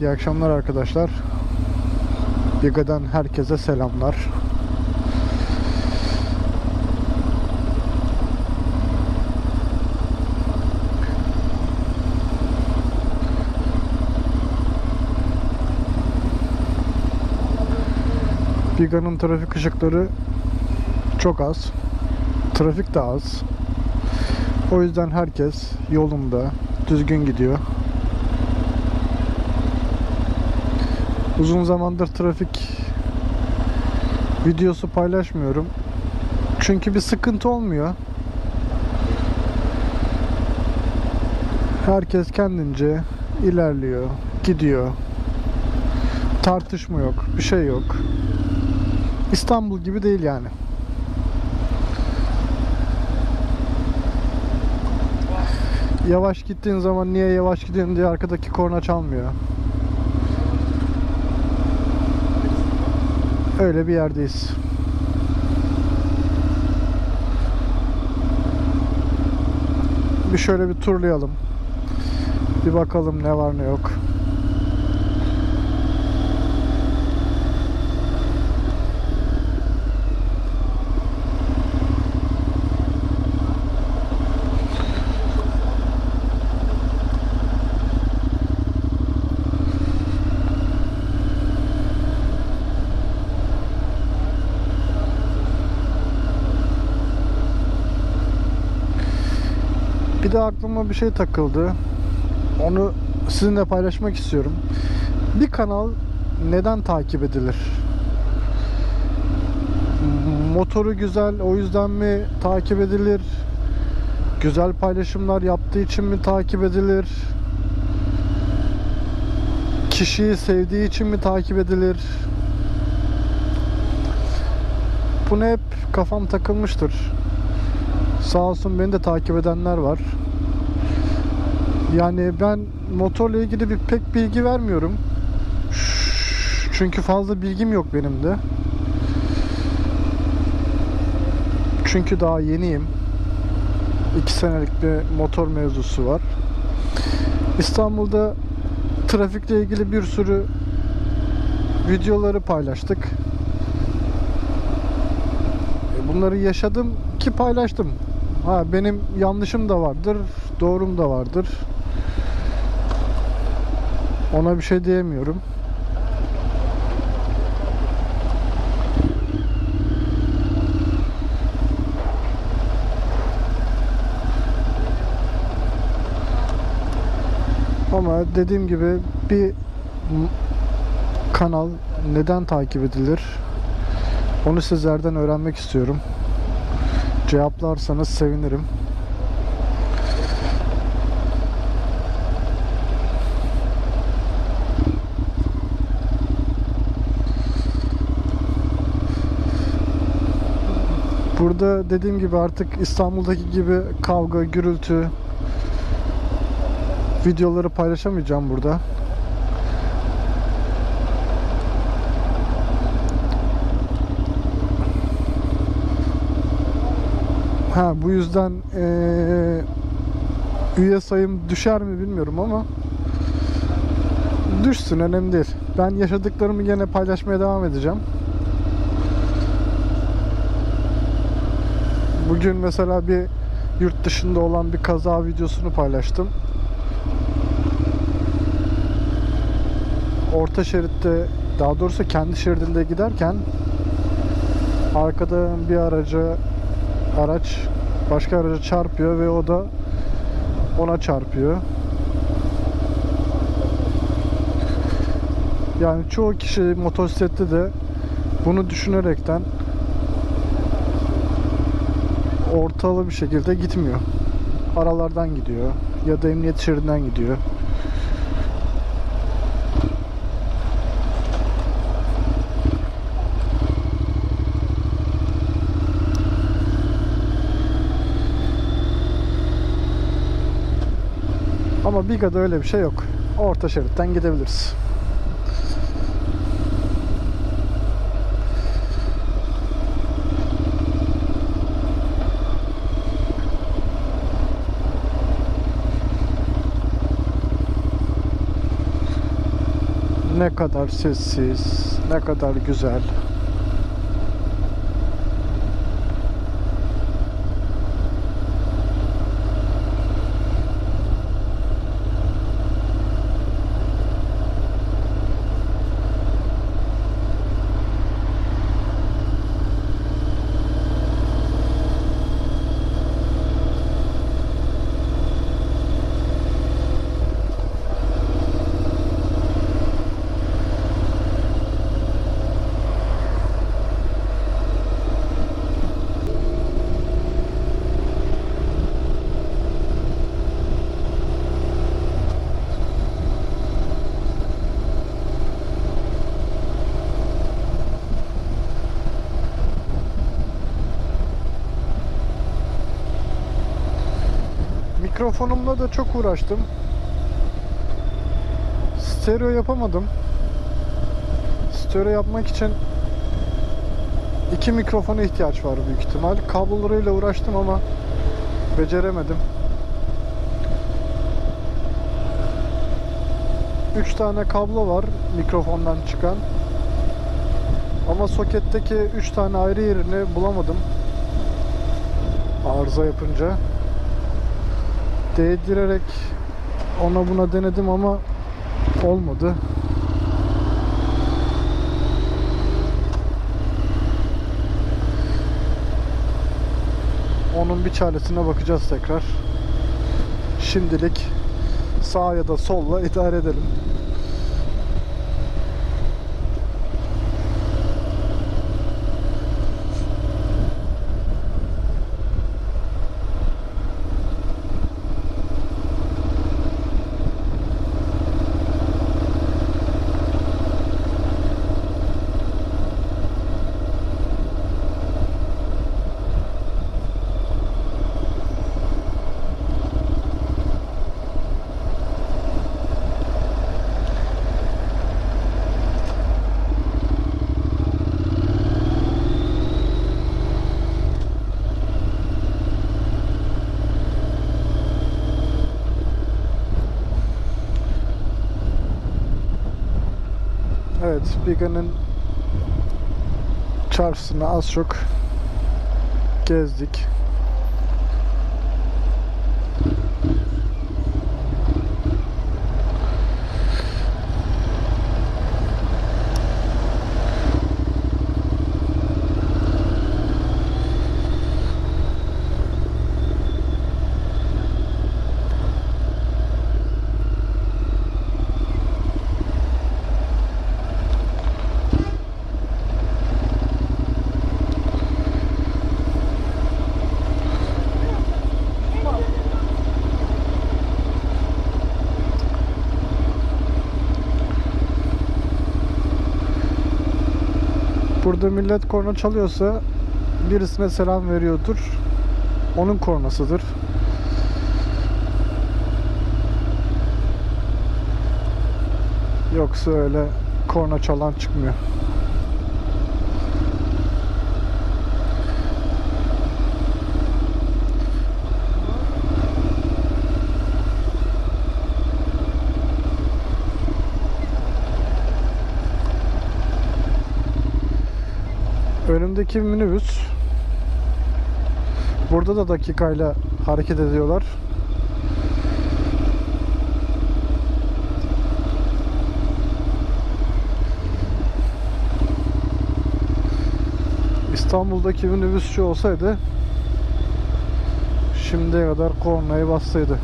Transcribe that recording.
iyi akşamlar arkadaşlar. Biga'dan herkese selamlar. Biga'nın trafik ışıkları çok az. Trafik de az. O yüzden herkes yolunda düzgün gidiyor. Uzun zamandır trafik videosu paylaşmıyorum. Çünkü bir sıkıntı olmuyor. Herkes kendince ilerliyor, gidiyor. Tartışma yok, bir şey yok. İstanbul gibi değil yani. Yavaş gittiğin zaman niye yavaş gidiyorsun diye arkadaki korna çalmıyor. Öyle bir yerdeyiz. Bir şöyle bir turlayalım. Bir bakalım ne var ne yok. Bir de aklıma bir şey takıldı. Onu sizinle paylaşmak istiyorum. Bir kanal neden takip edilir? Motoru güzel, o yüzden mi takip edilir? Güzel paylaşımlar yaptığı için mi takip edilir? Kişiyi sevdiği için mi takip edilir? Bunu hep kafam takılmıştır. Sağ olsun beni de takip edenler var. Yani ben motorla ilgili bir pek bilgi vermiyorum. Çünkü fazla bilgim yok benim de. Çünkü daha yeniyim. 2 senelik bir motor mevzusu var. İstanbul'da trafikle ilgili bir sürü videoları paylaştık. E, Bunları yaşadım ki paylaştım. Ha benim yanlışım da vardır, doğrum da vardır. Ona bir şey diyemiyorum. Ama dediğim gibi bir kanal neden takip edilir? Onu sizlerden öğrenmek istiyorum. Cevaplarsanız sevinirim. Burada dediğim gibi artık İstanbul'daki gibi kavga, gürültü videoları paylaşamayacağım burada. Ha bu yüzden eee, üye sayım düşer mi bilmiyorum ama düşsün önemli değil. Ben yaşadıklarımı yine paylaşmaya devam edeceğim. Bugün mesela bir yurt dışında olan bir kaza videosunu paylaştım. Orta şeritte daha doğrusu kendi şeridinde giderken arkada bir araca araç başka araca çarpıyor ve o da ona çarpıyor. Yani çoğu kişi motosiklette de bunu düşünerekten ortalı bir şekilde gitmiyor. Aralardan gidiyor ya da emniyet şeridinden gidiyor. Ama Biga'da öyle bir şey yok. Orta şeritten gidebiliriz. Ne kadar sessiz, ne kadar güzel. Mikrofonumla da çok uğraştım. Stereo yapamadım. Stereo yapmak için iki mikrofona ihtiyaç var büyük ihtimal. Kablolarıyla uğraştım ama beceremedim. Üç tane kablo var mikrofondan çıkan. Ama soketteki üç tane ayrı yerini bulamadım. Arıza yapınca değdirerek ona buna denedim ama olmadı. Onun bir çaresine bakacağız tekrar. Şimdilik sağ ya da solla idare edelim. Evet, Biga'nın çarşısını az çok gezdik. Burada millet korna çalıyorsa birisine selam veriyordur. Onun kornasıdır. Yoksa öyle korna çalan çıkmıyor. Önümdeki minibüs Burada da dakikayla hareket ediyorlar. İstanbul'daki minibüsçü olsaydı şimdiye kadar kornayı bassaydı.